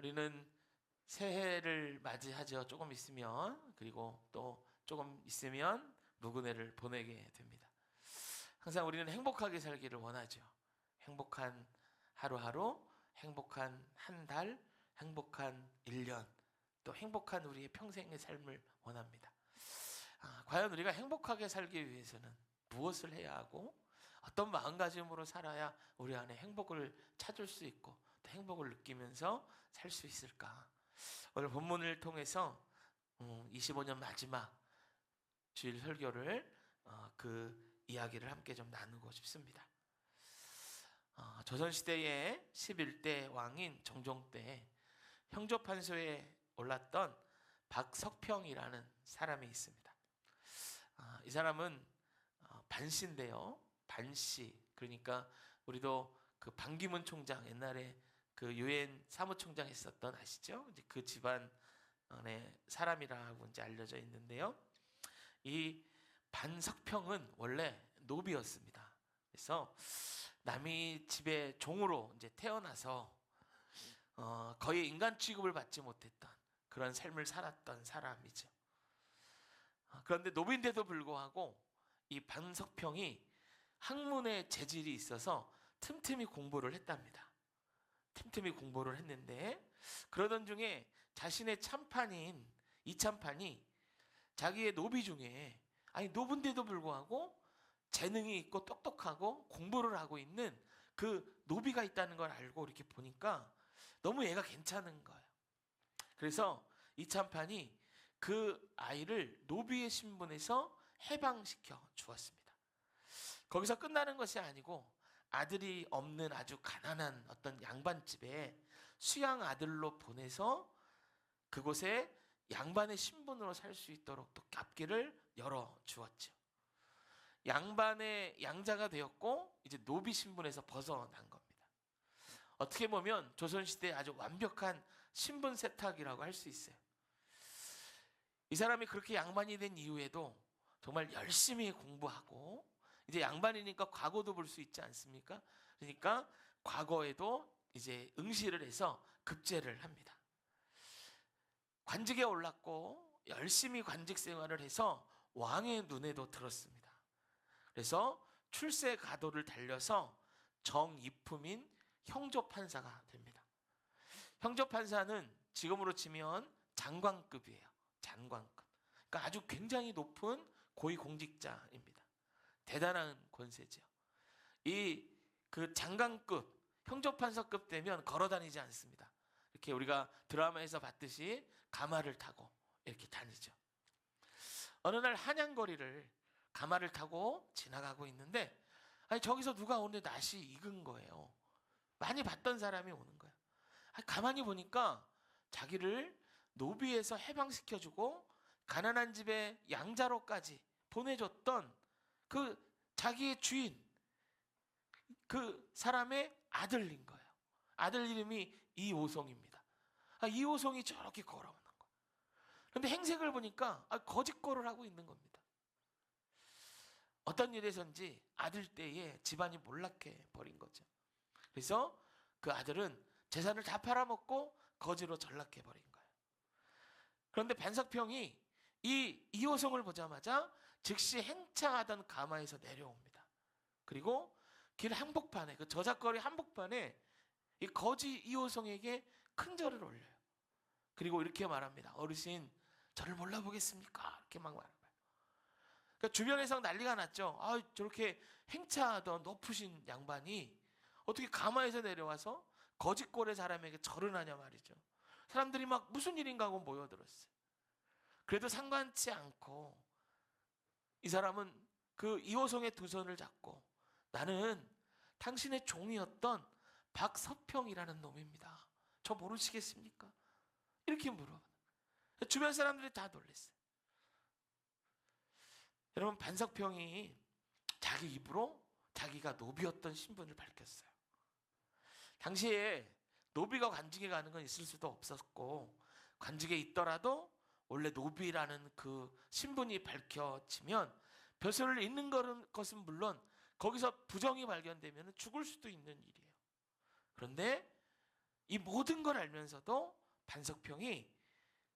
우리는 새해를 맞이하죠. 조금 있으면 그리고 또 조금 있으면 무근해를 보내게 됩니다. 항상 우리는 행복하게 살기를 원하죠. 행복한 하루하루, 행복한 한 달, 행복한 1년, 또 행복한 우리의 평생의 삶을 원합니다. 아, 과연 우리가 행복하게 살기 위해서는 무엇을 해야 하고 어떤 마음가짐으로 살아야 우리 안에 행복을 찾을 수 있고 또 행복을 느끼면서 살 수 있을까? 오늘 본문을 통해서 25년 마지막 주일 설교를 어, 그 이야기를 함께 좀 나누고 싶습니다. 어, 조선시대의 11대 왕인 정종 때 형조판소에 올랐던 박석평이라는 사람이 있습니다. 어, 이 사람은 반시인데요. 반시. 그러니까 우리도 그 반기문 총장 옛날에 그 유엔 사무총장 했었던 아시죠? 이제 그 집안의 사람이라고 이제 알려져 있는데요. 이 반석평은 원래 노비였습니다. 그래서 남이 집에 종으로 이제 태어나서 어 거의 인간 취급을 받지 못했던 그런 삶을 살았던 사람이죠. 어, 그런데 노비인데도 불구하고 이 반석평이 학문의 재질이 있어서 틈틈이 공부를 했답니다. 틈틈이 공부를 했는데 그러던 중에 자신의 참판인 이 참판이 자기의 노비 중에 아니 노부인데도 불구하고 재능이 있고 똑똑하고 공부를 하고 있는 그 노비가 있다는 걸 알고 이렇게 보니까 너무 얘가 괜찮은 거예요. 그래서 이 참판이 그 아이를 노비의 신분에서 해방시켜 주었습니다. 거기서 끝나는 것이 아니고 아들이 없는 아주 가난한 어떤 양반집에 수양 아들로 보내서 그곳에 양반의 신분으로 살 수 있도록 또 앞길을 열어 주었죠. 양반의 양자가 되었고 이제 노비 신분에서 벗어난 겁니다. 어떻게 보면 조선 시대 아주 완벽한 신분 세탁이라고 할 수 있어요. 이 사람이 그렇게 양반이 된 이후에도 정말 열심히 공부하고 이제 양반이니까 과거도 볼 수 있지 않습니까? 그러니까 과거에도 이제 응시를 해서 급제를 합니다. 관직에 올랐고 열심히 관직 생활을 해서 왕의 눈에도 들었습니다. 그래서 출세 가도를 달려서 정이품인 형조판사가 됩니다. 형조판사는 지금으로 치면 장관급이에요. 장관급. 그러니까 아주 굉장히 높은 고위 공직자입니다. 대단한 권세죠. 이 그 장관급, 형조판사급 되면 걸어 다니지 않습니다. 이렇게 우리가 드라마에서 봤듯이 가마를 타고 이렇게 다니죠. 어느 날 한양거리를 가마를 타고 지나가고 있는데 아니 저기서 누가 오는데 낯이 익은 거예요. 많이 봤던 사람이 오는 거야. 아니, 가만히 보니까 자기를 노비에서 해방시켜주고 가난한 집에 양자로까지 보내줬던 그 자기의 주인 그 사람의 아들인 거예요. 아들 이름이 이오송입니다. 아, 이오송이 저렇게 걸어오는 거. 그런데 행색을 보니까 아, 거짓거를 하고 있는 겁니다. 어떤 일에선지 아들 때에 집안이 몰락해 버린 거죠. 그래서 그 아들은 재산을 다 팔아먹고 거지로 전락해 버린 거예요. 그런데 반석평이 이 이호성을 보자마자 즉시 행차하던 가마에서 내려옵니다. 그리고 길 한복판에 그 저작거리 한복판에 이 거지 이호성에게 큰 절을 올려요. 그리고 이렇게 말합니다. 어르신 저를 몰라보겠습니까? 이렇게 막 말해요. 그러니까 주변에서 난리가 났죠. 아 저렇게 행차하던 높으신 양반이 어떻게 가마에서 내려와서 거짓골의 사람에게 절을 하냐 말이죠. 사람들이 막 무슨 일인가 하고 모여들었어요. 그래도 상관치 않고 이 사람은 그 이호성의 두 손을 잡고 나는 당신의 종이었던 박서평이라는 놈입니다. 저 모르시겠습니까? 이렇게 물어. 주변 사람들이 다 놀랐어요. 여러분 반석평이 자기 입으로 자기가 노비였던 신분을 밝혔어요. 당시에 노비가 관직에 가는 건 있을 수도 없었고 관직에 있더라도 원래 노비라는 그 신분이 밝혀지면 벼슬을 잇는 것은 물론 거기서 부정이 발견되면 죽을 수도 있는 일이에요. 그런데 이 모든 걸 알면서도 반석평이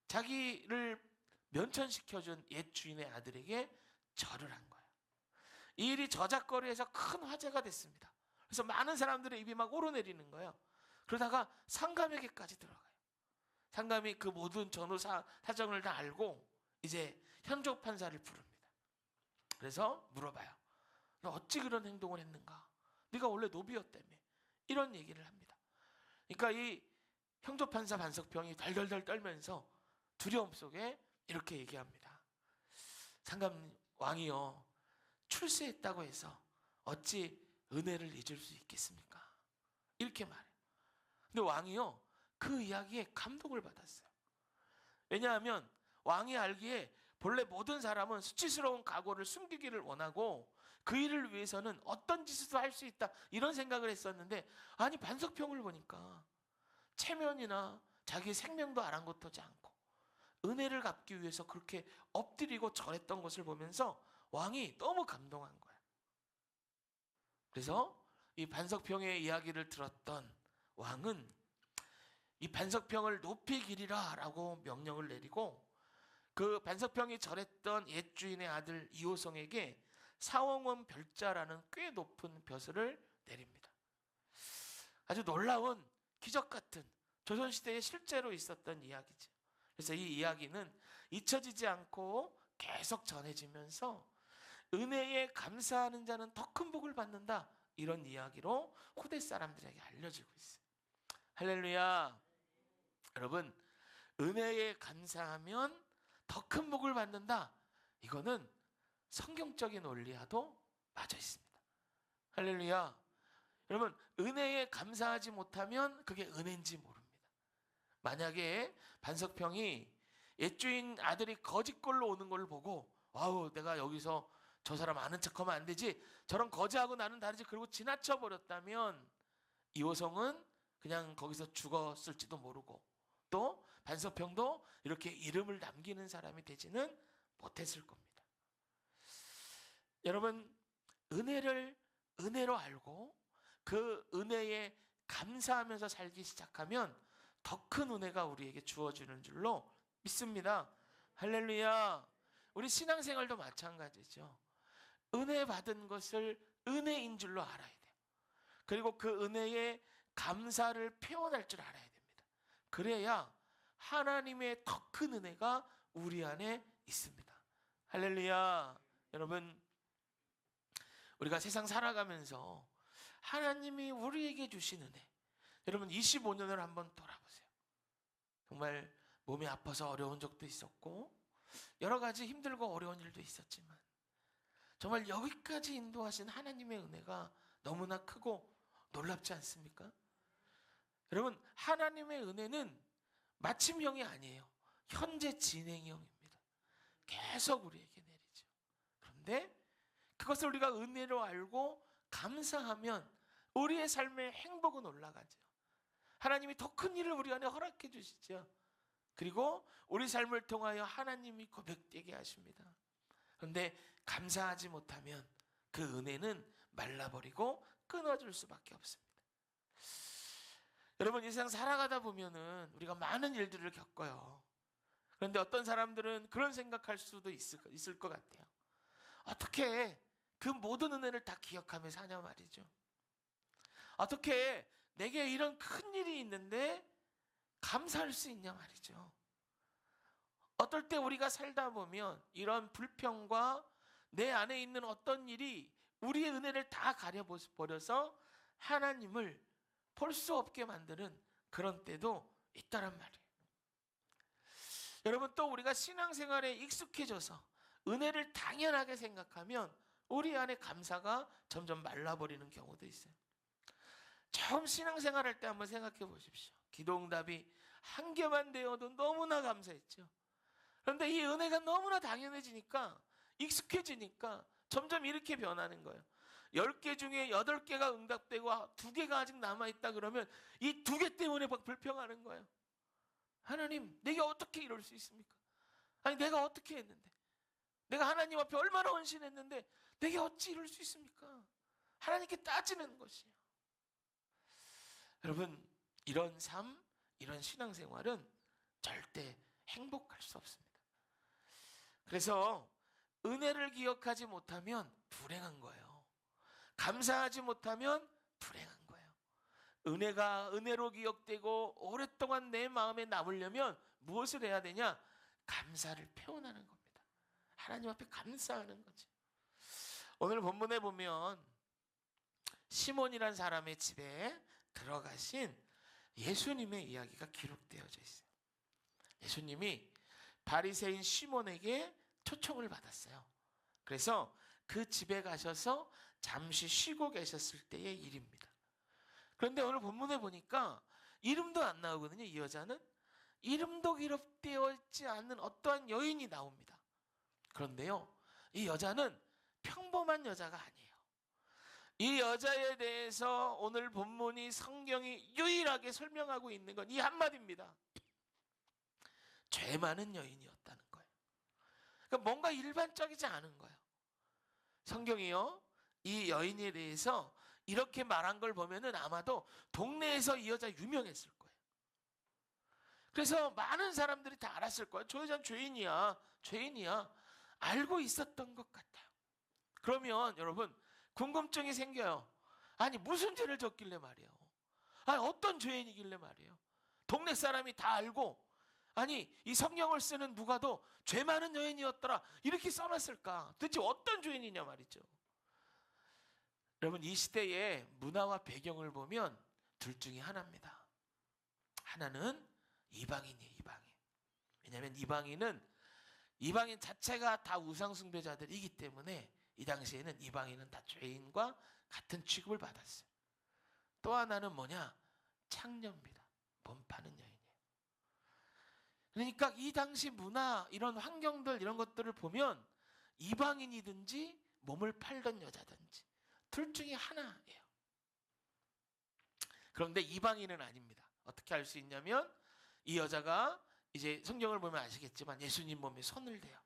자기를 면천시켜준 옛 주인의 아들에게 절을 한 거예요. 이 일이 저작거리에서 큰 화제가 됐습니다. 그래서 많은 사람들의 입이 막 오르내리는 거예요. 그러다가 상감에게까지 들어가요. 상감이 그 모든 전후 사, 사정을 다 알고 이제 현족 판사를 부릅니다. 그래서 물어봐요. 너 어찌 그런 행동을 했는가? 네가 원래 노비였다며. 이런 얘기를 합니다. 그러니까 이 형조 판사 반석평이 덜덜덜 떨면서 두려움 속에 이렇게 얘기합니다. 상감 왕이여 출세했다고 해서 어찌 은혜를 잊을 수 있겠습니까? 이렇게 말해요. 근데 왕이요 그 이야기에 감동을 받았어요. 왜냐하면 왕이 알기에 본래 모든 사람은 수치스러운 각오를 숨기기를 원하고 그 일을 위해서는 어떤 짓도 할 수 있다 이런 생각을 했었는데 아니 반석평을 보니까 체면이나 자기 생명도 아랑곳하지 않고 은혜를 갚기 위해서 그렇게 엎드리고 절했던 것을 보면서 왕이 너무 감동한 거야. 그래서 이 반석평의 이야기를 들었던 왕은 이 반석평을 높이 기리라라고 명령을 내리고 그 반석평이 절했던 옛 주인의 아들 이호성에게 사원원 별자라는 꽤 높은 벼슬을 내립니다. 아주 놀라운 기적 같은 조선 시대에 실제로 있었던 이야기죠. 그래서 이 이야기는 잊혀지지 않고 계속 전해지면서 은혜에 감사하는 자는 더 큰 복을 받는다 이런 이야기로 후대 사람들에게 알려지고 있어요. 할렐루야. 여러분 은혜에 감사하면 더 큰 복을 받는다. 이거는 성경적인 원리와도 맞아 있습니다. 할렐루야. 여러분 은혜에 감사하지 못하면 그게 은혜인지 모릅니다. 만약에 반석평이 옛주인 아들이 거짓골로 오는 걸 보고 와우 내가 여기서 저 사람 아는 척하면 안 되지 저런 거지하고 나는 다르지 그리고 지나쳐 버렸다면 이호성은 그냥 거기서 죽었을지도 모르고 또 반석평도 이렇게 이름을 남기는 사람이 되지는 못했을 겁니다. 여러분 은혜를 은혜로 알고 그 은혜에 감사하면서 살기 시작하면 더 큰 은혜가 우리에게 주어지는 줄로 믿습니다. 할렐루야. 우리 신앙생활도 마찬가지죠. 은혜 받은 것을 은혜인 줄로 알아야 돼요. 그리고 그 은혜에 감사를 표현할 줄 알아야 됩니다. 그래야 하나님의 더 큰 은혜가 우리 안에 있습니다. 할렐루야. 여러분, 우리가 세상 살아가면서 하나님이 우리에게 주신 은혜. 여러분, 25년을 한번 돌아보세요. 정말 몸이 아파서 어려운 적도 있었고, 여러 가지 힘들고 어려운 일도 있었지만, 정말 여기까지 인도하신 하나님의 은혜가 너무나 크고 놀랍지 않습니까? 여러분, 하나님의 은혜는 마침형이 아니에요. 현재 진행형입니다. 계속 우리에게 내리죠. 그런데 그것을 우리가 은혜로 알고 감사하면 우리의 삶의 행복은 올라가죠. 하나님이 더 큰 일을 우리 안에 허락해 주시죠. 그리고 우리 삶을 통하여 하나님이 고백되게 하십니다. 그런데 감사하지 못하면 그 은혜는 말라버리고 끊어질 수밖에 없습니다. 여러분 이 세상 살아가다 보면은 우리가 많은 일들을 겪어요. 그런데 어떤 사람들은 그런 생각할 수도 있을, 있을 것 같아요. 어떻게 그 모든 은혜를 다 기억하며 사냐 말이죠. 어떻게 내게 이런 큰 일이 있는데 감사할 수 있냐 말이죠. 어떨 때 우리가 살다 보면 이런 불평과 내 안에 있는 어떤 일이 우리의 은혜를 다 가려버려서 하나님을 볼 수 없게 만드는 그런 때도 있다란 말이에요. 여러분 또 우리가 신앙생활에 익숙해져서 은혜를 당연하게 생각하면 우리 안에 감사가 점점 말라버리는 경우도 있어요. 처음 신앙생활 할 때 한번 생각해 보십시오. 기도응답이 한 개만 되어도 너무나 감사했죠. 그런데 이 은혜가 너무나 당연해지니까 익숙해지니까 점점 이렇게 변하는 거예요. 10개 중에 8개가 응답되고 두 개가 아직 남아있다 그러면 이두개 때문에 막 불평하는 거예요. 하나님, 내가 어떻게 이럴 수 있습니까? 아니, 내가 어떻게 했는데? 내가 하나님 앞에 얼마나 헌신했는데 내가 어찌 이럴 수 있습니까? 하나님께 따지는 것이에요. 여러분, 이런 삶, 이런 신앙생활은 절대 행복할 수 없습니다. 그래서 은혜를 기억하지 못하면 불행한 거예요. 감사하지 못하면 불행한 거예요. 은혜가 은혜로 기억되고 오랫동안 내 마음에 남으려면 무엇을 해야 되냐? 감사를 표현하는 겁니다. 하나님 앞에 감사하는 거죠. 오늘 본문에 보면 시몬이란 사람의 집에 들어가신 예수님의 이야기가 기록되어져 있어요. 예수님이 바리새인 시몬에게 초청을 받았어요. 그래서 그 집에 가셔서 잠시 쉬고 계셨을 때의 일입니다. 그런데 오늘 본문에 보니까 이름도 안 나오거든요. 이 여자는 이름도 기록되어 있지 않는 어떠한 여인이 나옵니다. 그런데요, 이 여자는 평범한 여자가 아니에요. 이 여자에 대해서 오늘 본문이 성경이 유일하게 설명하고 있는 건 이 한마디입니다. 죄 많은 여인이었다는 거예요. 그러니까 뭔가 일반적이지 않은 거예요. 성경이요, 이 여인에 대해서 이렇게 말한 걸 보면은 아마도 동네에서 이 여자 유명했을 거예요. 그래서 많은 사람들이 다 알았을 거예요. 저 여자는 죄인이야, 죄인이야. 알고 있었던 것 같아요. 그러면 여러분 궁금증이 생겨요. 아니 무슨 죄를 졌길래 말이에요. 아니 어떤 죄인이길래 말이에요. 동네 사람이 다 알고 아니 이 성경을 쓰는 누가도 죄 많은 여인이었더라 이렇게 써놨을까? 도대체 어떤 죄인이냐 말이죠. 여러분 이 시대의 문화와 배경을 보면 둘 중에 하나입니다. 하나는 이방인이에요, 이방인. 왜냐하면 이방인은 이방인 자체가 다 우상 숭배자들이기 때문에 이 당시에는 이방인은 다 죄인과 같은 취급을 받았어요. 또 하나는 뭐냐? 창녀입니다. 몸 파는 여인이에요. 그러니까 이 당시 문화, 이런 환경들, 이런 것들을 보면 이방인이든지 몸을 팔던 여자든지 둘 중에 하나예요. 그런데 이방인은 아닙니다. 어떻게 알 수 있냐면 이 여자가 이제 성경을 보면 아시겠지만 예수님 몸에 손을 대요.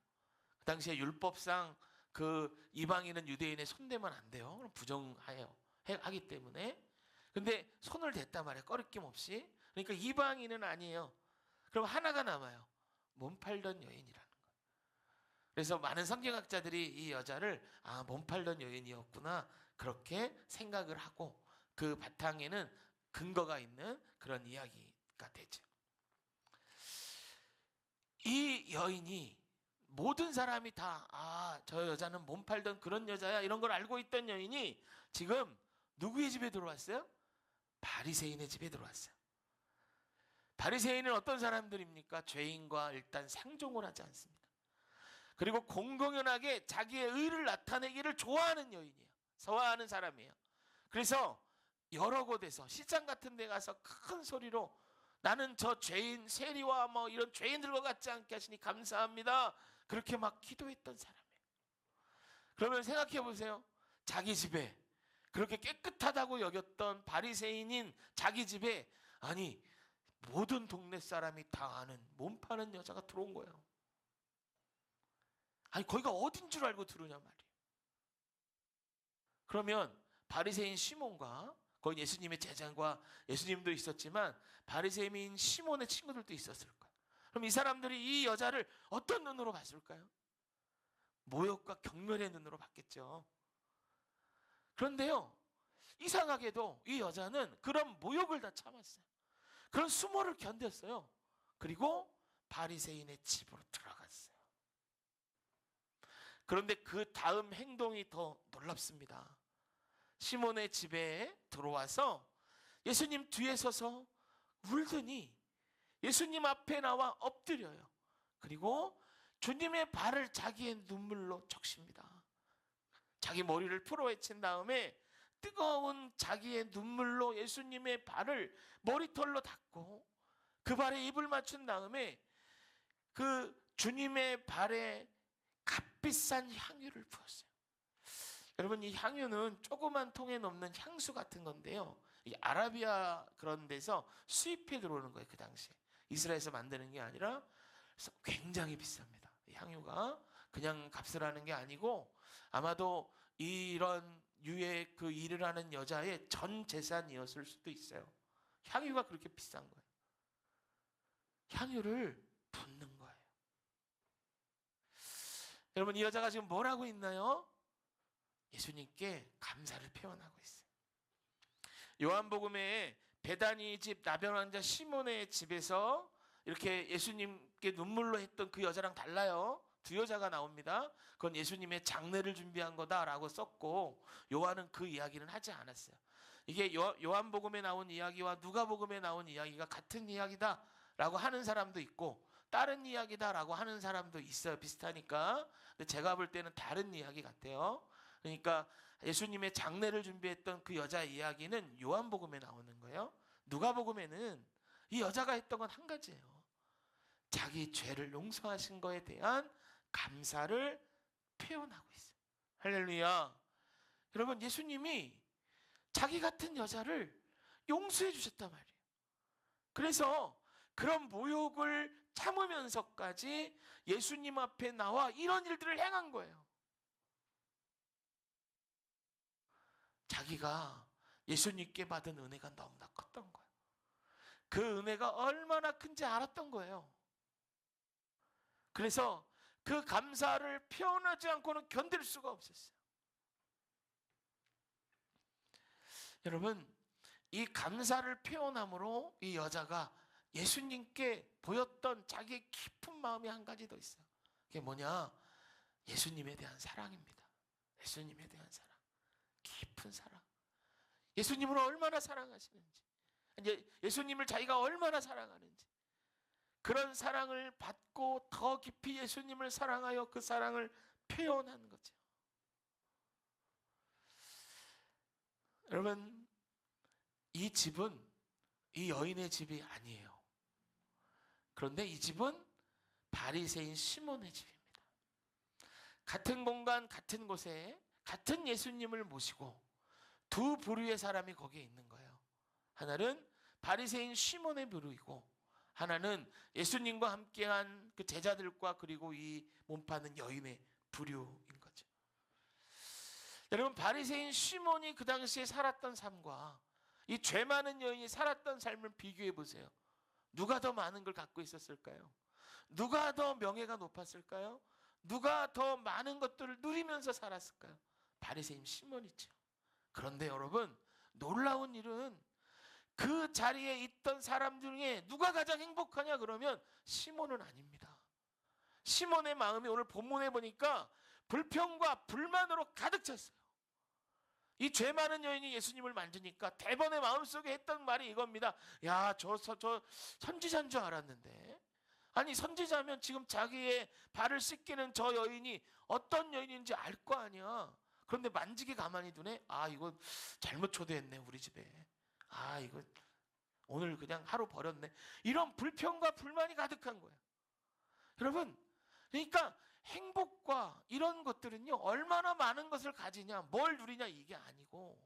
그 당시에 율법상 그 이방인은 유대인의 손대면 안 돼요. 그럼. 해- 하기 때문에. 근데 손을 댔단 말이에요. 꺼리낌 없이. 그러니까 이방인은 아니에요. 그럼 하나가 남아요. 몸 팔던 여인이라는 거. 그래서 많은 성경학자들이 이 여자를 아, 몸 팔던 여인이었구나. 그렇게 생각을 하고 그 바탕에는 근거가 있는 그런 이야기가 되죠. 이 여인이 모든 사람이 다, 아, 저 여자는 몸 팔던 그런 여자야. 이런 걸 알고 있던 여인이 지금 누구의 집에 들어왔어요? 바리새인의 집에 들어왔어요. 바리새인은 어떤 사람들입니까? 죄인과 일단 상종을 하지 않습니다. 그리고 공공연하게 자기의 의를 나타내기를 좋아하는 여인이에요. 좋아하는 사람이에요. 그래서 여러 곳에서 시장 같은 데 가서 큰 소리로 나는 저 죄인 세리와 뭐 이런 죄인들과 같지 않게 하시니 감사합니다. 그렇게 막 기도했던 사람이에요. 그러면 생각해 보세요. 자기 집에 그렇게 깨끗하다고 여겼던 바리새인인 자기 집에 아니 모든 동네 사람이 다 아는 몸 파는 여자가 들어온 거예요. 아니 거기가 어딘 줄 알고 들으냐 말이에요. 그러면 바리새인 시몬과 거기 예수님의 제자과 예수님도 있었지만 바리새인 시몬의 친구들도 있었을 거예요. 그럼 이 사람들이 이 여자를 어떤 눈으로 봤을까요? 모욕과 경멸의 눈으로 봤겠죠. 그런데요, 이상하게도 이 여자는 그런 모욕을 다 참았어요. 그런 수모를 견뎠어요. 그리고 바리새인의 집으로 들어갔어요. 그런데 그 다음 행동이 더 놀랍습니다. 시몬의 집에 들어와서 예수님 뒤에 서서 울더니 예수님 앞에 나와 엎드려요. 그리고 주님의 발을 자기의 눈물로 적십니다. 자기 머리를 풀어헤친 다음에 뜨거운 자기의 눈물로 예수님의 발을 머리털로 닦고 그 발에 입을 맞춘 다음에 그 주님의 발에 값비싼 향유를 부었어요. 여러분 이 향유는 조그만 통에 넣는 향수 같은 건데요. 이 아라비아 그런 데서 수입해 들어오는 거예요 그 당시에 이스라엘에서 만드는 게 아니라 굉장히 비쌉니다. 이 향유가 그냥 값을 하는 게 아니고 아마도 이런 유의 그 일을 하는 여자의 전 재산이었을 수도 있어요. 향유가 그렇게 비싼 거예요. 향유를 붓는 거예요. 여러분 이 여자가 지금 뭘 하고 있나요? 예수님께 감사를 표현하고 있어요. 요한복음에 베다니 집 나병 환자 시몬의 집에서 이렇게 예수님께 눈물로 했던 그 여자랑 달라요. 두 여자가 나옵니다. 그건 예수님의 장례를 준비한 거다라고 썼고 요한은 그 이야기는 하지 않았어요. 이게 요, 요한복음에 나온 이야기와 누가복음에 나온 이야기가 같은 이야기다라고 하는 사람도 있고 다른 이야기다라고 하는 사람도 있어요. 비슷하니까. 근데 제가 볼 때는 다른 이야기 같아요. 그러니까 예수님의 장례를 준비했던 그 여자 이야기는 요한복음에 나오는 거예요. 누가복음에는 이 여자가 했던 건 한 가지예요. 자기 죄를 용서하신 거에 대한 감사를 표현하고 있어요. 할렐루야. 여러분 예수님이 자기 같은 여자를 용서해 주셨단 말이에요. 그래서 그런 모욕을 참으면서까지 예수님 앞에 나와 이런 일들을 행한 거예요. 자기가 예수님께 받은 은혜가 너무나 컸던 거예요. 그 은혜가 얼마나 큰지 알았던 거예요. 그래서 그 감사를 표현하지 않고는 견딜 수가 없었어요. 여러분, 이 감사를 표현함으로 이 여자가 예수님께 보였던 자기의 깊은 마음이 한 가지 더 있어요. 그게 뭐냐? 예수님에 대한 사랑입니다. 예수님에 대한 사랑. 깊은 사랑. 예수님을 얼마나 사랑하시는지. 이제 예수님을 자기가 얼마나 사랑하는지. 그런 사랑을 받고 더 깊이 예수님을 사랑하여 그 사랑을 표현하는 거죠. 여러분, 이 집은 이 여인의 집이 아니에요. 그런데 이 집은 바리새인 시몬의 집입니다. 같은 공간, 같은 곳에 같은 예수님을 모시고 두 부류의 사람이 거기에 있는 거예요. 하나는 바리새인 시몬의 부류이고 하나는 예수님과 함께한 그 제자들과 그리고 이 몸파는 여인의 부류인 거죠. 여러분 바리새인 시몬이 그 당시에 살았던 삶과 이 죄 많은 여인이 살았던 삶을 비교해 보세요. 누가 더 많은 걸 갖고 있었을까요? 누가 더 명예가 높았을까요? 누가 더 많은 것들을 누리면서 살았을까요? 바리새인 시몬이죠. 그런데 여러분 놀라운 일은 그 자리에 있던 사람 중에 누가 가장 행복하냐 그러면 시몬은 아닙니다. 시몬의 마음이 오늘 본문에 보니까 불평과 불만으로 가득 찼어요. 이 죄 많은 여인이 예수님을 만지니까 대번의 마음속에 했던 말이 이겁니다. 야, 저, 저, 저 선지자인 줄 알았는데. 아니, 선지자면 지금 자기의 발을 씻기는 저 여인이 어떤 여인인지 알 거 아니야. 그런데 만지게 가만히 두네? 아, 이거 잘못 초대했네, 우리 집에. 아, 이거 오늘 그냥 하루 버렸네. 이런 불평과 불만이 가득한 거예요. 여러분, 그러니까 행복과 이런 것들은요, 얼마나 많은 것을 가지냐, 뭘 누리냐, 이게 아니고,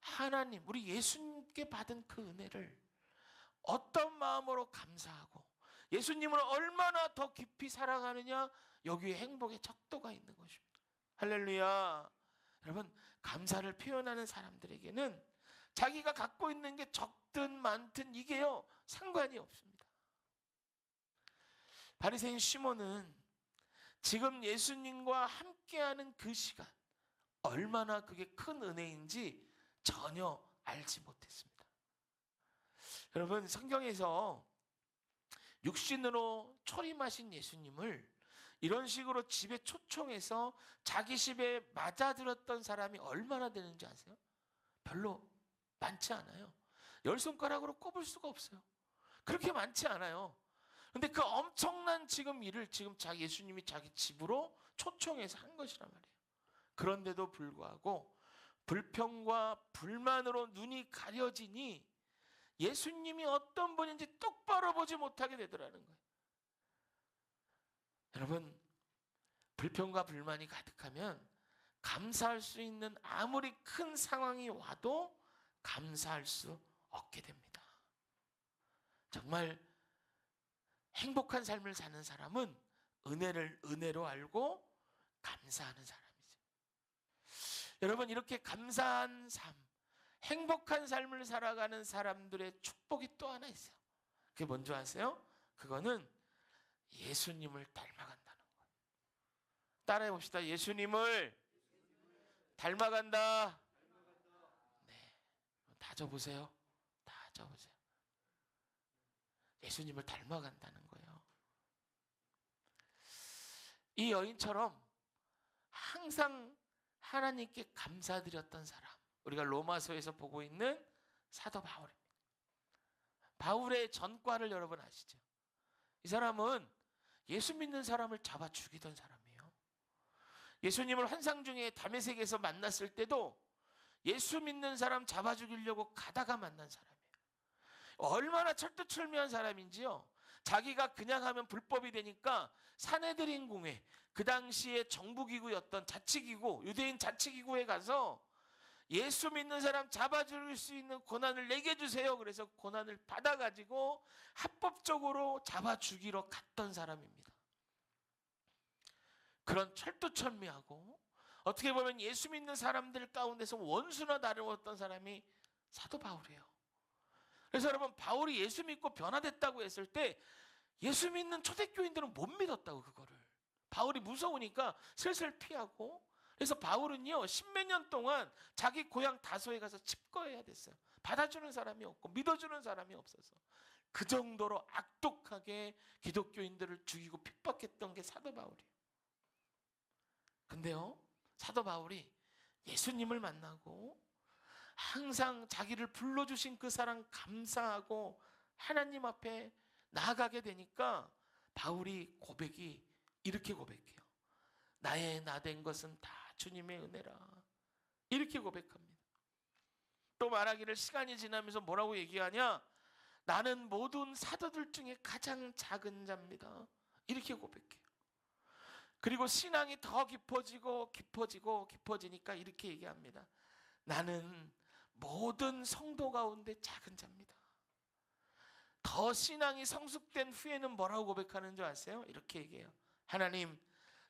하나님, 우리 예수님께 받은 그 은혜를 어떤 마음으로 감사하고, 예수님을 얼마나 더 깊이 사랑하느냐, 여기에 행복의 척도가 있는 것입니다. 할렐루야. 여러분, 감사를 표현하는 사람들에게는 자기가 갖고 있는 게 적든 많든 이게요, 상관이 없습니다. 바리새인 시몬은 지금 예수님과 함께하는 그 시간 얼마나 그게 큰 은혜인지 전혀 알지 못했습니다. 여러분 성경에서 육신으로 초림하신 예수님을 이런 식으로 집에 초청해서 자기 집에 맞아들었던 사람이 얼마나 되는지 아세요? 별로 많지 않아요. 열 손가락으로 꼽을 수가 없어요. 그렇게 많지 않아요. 근데 그 엄청난 지금 일을 지금 자기 예수님이 자기 집으로 초청해서 한 것이란 말이에요. 그런데도 불구하고 불평과 불만으로 눈이 가려지니 예수님이 어떤 분인지 똑바로 보지 못하게 되더라는 거예요. 여러분, 불평과 불만이 가득하면 감사할 수 있는 아무리 큰 상황이 와도 감사할 수 없게 됩니다. 정말 행복한 삶을 사는 사람은 은혜를 은혜로 알고 감사하는 사람이죠. 여러분 이렇게 감사한 삶, 행복한 삶을 살아가는 사람들의 축복이 또 하나 있어요. 그게 뭔지 아세요? 그거는 예수님을 닮아간다는 거예요. 따라해 봅시다. 예수님을 닮아간다. 네. 다 적으세요. 다 적으세요. 예수님을 닮아간다는 거예요. 이 여인처럼 항상 하나님께 감사드렸던 사람. 우리가 로마서에서 보고 있는 사도 바울입니다. 바울의 전과를 여러분 아시죠? 이 사람은 예수 믿는 사람을 잡아 죽이던 사람이에요. 예수님을 환상 중에 담에색에서 만났을 때도 예수 믿는 사람 잡아 죽이려고 가다가 만난 사람이에요. 얼마나 철두철미한 사람인지요. 자기가 그냥 하면 불법이 되니까 사내들인 궁회 그 당시에 정부기구였던 자치기구 유대인 자치기구에 가서 예수 믿는 사람 잡아 죽일 수 있는 고난을 내게 주세요. 그래서 고난을 받아 가지고 합법적으로 잡아 죽이러 갔던 사람입니다. 그런 철두철미하고 어떻게 보면 예수 믿는 사람들 가운데서 원수나 다름없던 사람이 사도 바울이에요. 그래서 여러분 바울이 예수 믿고 변화됐다고 했을 때 예수 믿는 초대교인들은 못 믿었다고 그거를. 바울이 무서우니까 슬슬 피하고 그래서 바울은요 십몇 년 동안 자기 고향 다소에 가서 칩거해야 됐어요. 받아주는 사람이 없고 믿어주는 사람이 없어서 그 정도로 악독하게 기독교인들을 죽이고 핍박했던 게 사도 바울이에요. 근데요 사도 바울이 예수님을 만나고 항상 자기를 불러주신 그 사랑 감사하고 하나님 앞에 나아가게 되니까 바울이 고백이 이렇게 고백해요. 나의 나 된 것은 다 주님의 은혜라. 이렇게 고백합니다. 또 말하기를 시간이 지나면서 뭐라고 얘기하냐? 나는 모든 사도들 중에 가장 작은 자입니다. 이렇게 고백해요. 그리고 신앙이 더 깊어지고 깊어지고 깊어지니까 이렇게 얘기합니다. 나는 모든 성도 가운데 작은 자입니다. 더 신앙이 성숙된 후에는 뭐라고 고백하는 줄 아세요? 이렇게 얘기해요. 하나님,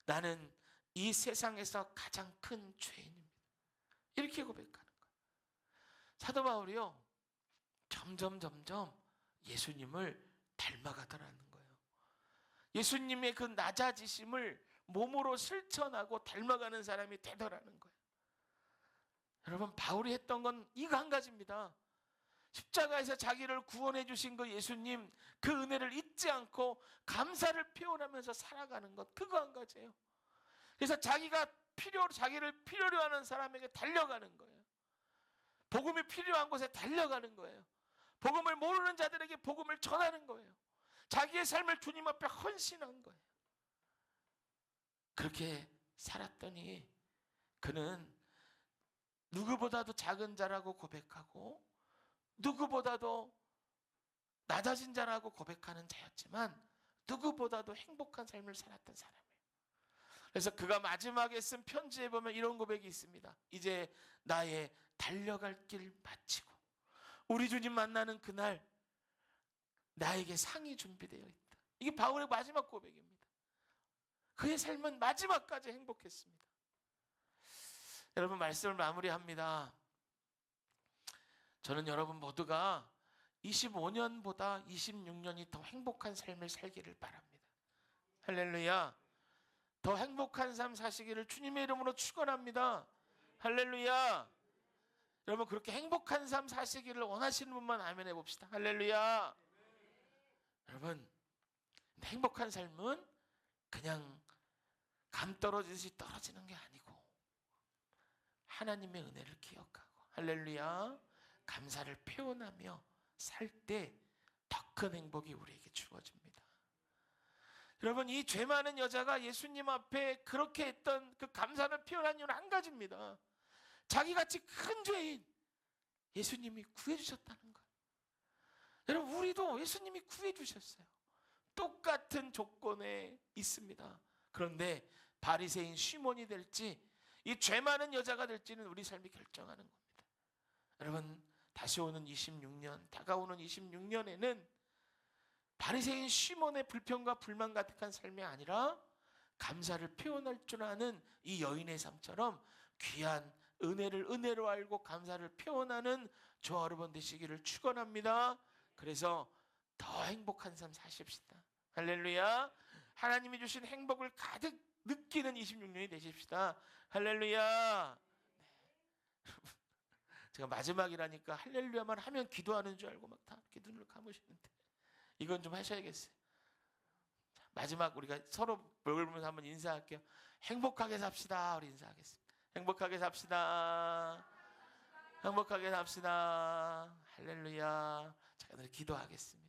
나는 이 세상에서 가장 큰 죄인입니다. 이렇게 고백하는 거예요. 사도 바울이요. 점점 점점 예수님을 닮아가더라는 거예요. 예수님의 그 낮아지심을 몸으로 실천하고 닮아가는 사람이 되더라는 거예요. 여러분 바울이 했던 건 이거 한 가지입니다. 십자가에서 자기를 구원해 주신 그 예수님 그 은혜를 잊지 않고 감사를 표현하면서 살아가는 것 그거 한 가지예요. 그래서 자기가 필요 자기를 필요로 하는 사람에게 달려가는 거예요. 복음이 필요한 곳에 달려가는 거예요. 복음을 모르는 자들에게 복음을 전하는 거예요. 자기의 삶을 주님 앞에 헌신한 거예요. 그렇게 살았더니 그는 누구보다도 작은 자라고 고백하고 누구보다도 낮아진 자라고 고백하는 자였지만 누구보다도 행복한 삶을 살았던 사람이에요. 그래서 그가 마지막에 쓴 편지에 보면 이런 고백이 있습니다. 이제 나의 달려갈 길 마치고 우리 주님 만나는 그날 나에게 상이 준비되어 있다. 이게 바울의 마지막 고백입니다. 그의 삶은 마지막까지 행복했습니다. 여러분 말씀을 마무리합니다. 저는 여러분 모두가 25년보다 26년이 더 행복한 삶을 살기를 바랍니다. 할렐루야. 더 행복한 삶 사시기를 주님의 이름으로 축원합니다. 할렐루야. 여러분 그렇게 행복한 삶 사시기를 원하시는 분만 아멘 해 봅시다. 할렐루야. 여러분 행복한 삶은 그냥 감 떨어지듯이 떨어지는 게 아니고 하나님의 은혜를 기억하고 할렐루야 감사를 표현하며 살 때 더 큰 행복이 우리에게 주어집니다. 여러분 이 죄 많은 여자가 예수님 앞에 그렇게 했던 그 감사를 표현한 이유는 한 가지입니다. 자기같이 큰 죄인 예수님이 구해 주셨다는 거예요. 여러분 우리도 예수님이 구해 주셨어요. 똑같은 조건에 있습니다. 그런데 바리새인 시몬이 될지 이 죄 많은 여자가 될지는 우리 삶이 결정하는 겁니다. 여러분 다시 오는 26년 다가오는 26년에는 바리새인 시몬의 불평과 불만 가득한 삶이 아니라 감사를 표현할 줄 아는 이 여인의 삶처럼 귀한 은혜를 은혜로 알고 감사를 표현하는 저와 여러분 되시기를 축원합니다. 그래서 더 행복한 삶 사십시다. 할렐루야. 하나님이 주신 행복을 가득 느끼는 26년이 되십시다. 할렐루야. 네. 제가 마지막이라니까 할렐루야만 하면 기도하는 줄 알고 막 다 이렇게 눈을 감으시는데 이건 좀 하셔야겠어요. 자, 마지막 우리가 서로 얼굴 보면서 한번 인사할게요. 행복하게 삽시다. 우리 인사하겠습니다. 행복하게 삽시다. 행복하게 삽시다. 할렐루야. 자, 오늘 기도하겠습니다.